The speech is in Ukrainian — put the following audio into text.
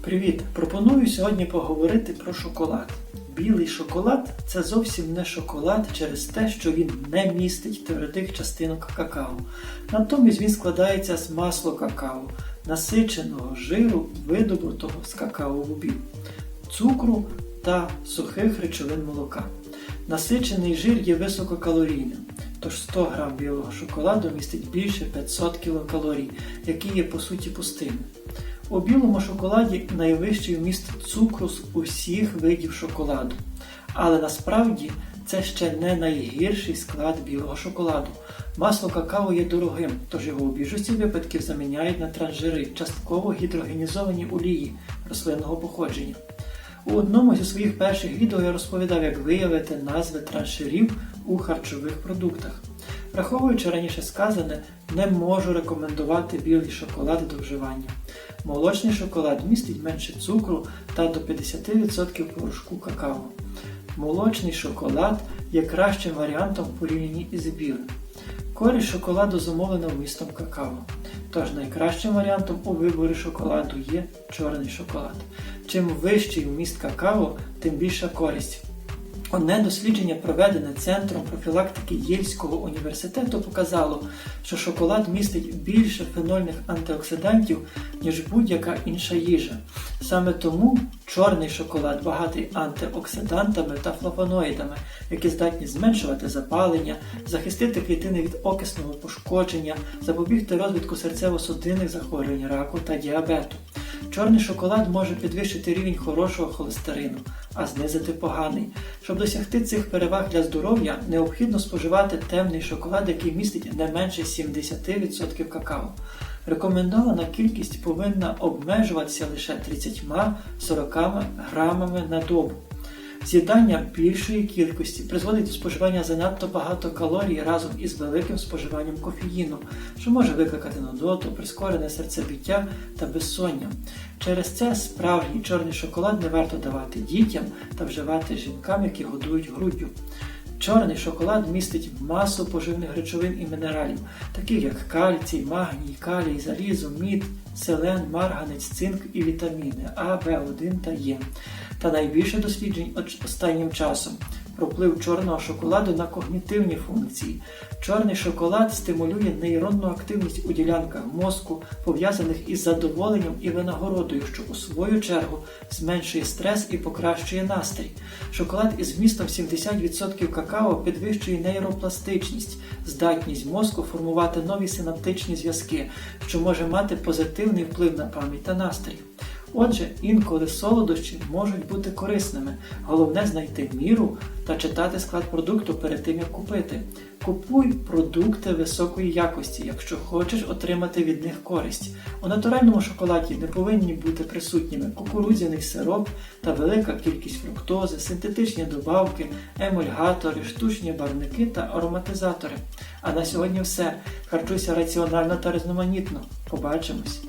Привіт! Пропоную сьогодні поговорити про шоколад. Білий шоколад це зовсім не шоколад через те, що він не містить твердих частинок какао. Натомість він складається з масло какао, насиченого жиру, видобутого з какао-бобів, цукру та сухих речовин молока. Насичений жир є висококалорійним, тож 100 г білого шоколаду містить більше 500 кілокалорій, які є по суті пустими. У білому шоколаді найвищий вміст цукру з усіх видів шоколаду. Але насправді це ще не найгірший склад білого шоколаду. Масло какао є дорогим, тож його у більшості випадків заміняють на трансжири, частково гідрогенізовані олії рослинного походження. У одному зі своїх перших відео я розповідав, як виявити назви трансжирів у харчових продуктах. Враховуючи раніше сказане, не можу рекомендувати білий шоколад до вживання. Молочний шоколад містить менше цукру та до 50% порошку какао. Молочний шоколад є кращим варіантом в порівнянні із білим. Користь шоколаду зумовлена вмістом какао. Тож найкращим варіантом у виборі шоколаду є чорний шоколад. Чим вищий вміст какао, тим більша користь. Одне дослідження, проведене Центром профілактики Єльського університету, показало, що шоколад містить більше фенольних антиоксидантів, ніж будь-яка інша їжа. Саме тому чорний шоколад багатий антиоксидантами та флавоноїдами, які здатні зменшувати запалення, захистити клітини від окисного пошкодження, запобігти розвитку серцево-судинних захворювань, раку та діабету. Чорний шоколад може підвищити рівень хорошого холестерину, а знизити поганий. Щоб досягти цих переваг для здоров'я, необхідно споживати темний шоколад, який містить не менше 70% какао. Рекомендована кількість повинна обмежуватися лише 30-40 грамами на добу. З'їдання більшої кількості призводить до споживання занадто багато калорій разом із великим споживанням кофеїну, що може викликати нудоту, прискорене серцебиття та безсоння. Через це справжній чорний шоколад не варто давати дітям та вживати жінкам, які годують груддю. Чорний шоколад містить масу поживних речовин і мінералів, таких як кальцій, магній, калій, залізо, мід, селен, марганець, цинк і вітаміни А, В1 та Е. Та найбільше досліджень останнім часом про вплив чорного шоколаду на когнітивні функції. Чорний шоколад стимулює нейронну активність у ділянках мозку, пов'язаних із задоволенням і винагородою, що у свою чергу зменшує стрес і покращує настрій. Шоколад із вмістом 70% какао підвищує нейропластичність, здатність мозку формувати нові синаптичні зв'язки, що може мати позитивний вплив на пам'ять та настрій. Отже, інколи солодощі можуть бути корисними. Головне знайти міру та читати склад продукту перед тим, як купити. Купуй продукти високої якості, якщо хочеш отримати від них користь. У натуральному шоколаді не повинні бути присутніми кукурудзяний сироп та велика кількість фруктози, синтетичні добавки, емульгатори, штучні барвники та ароматизатори. А на сьогодні все. Харчуйся раціонально та різноманітно. Побачимось!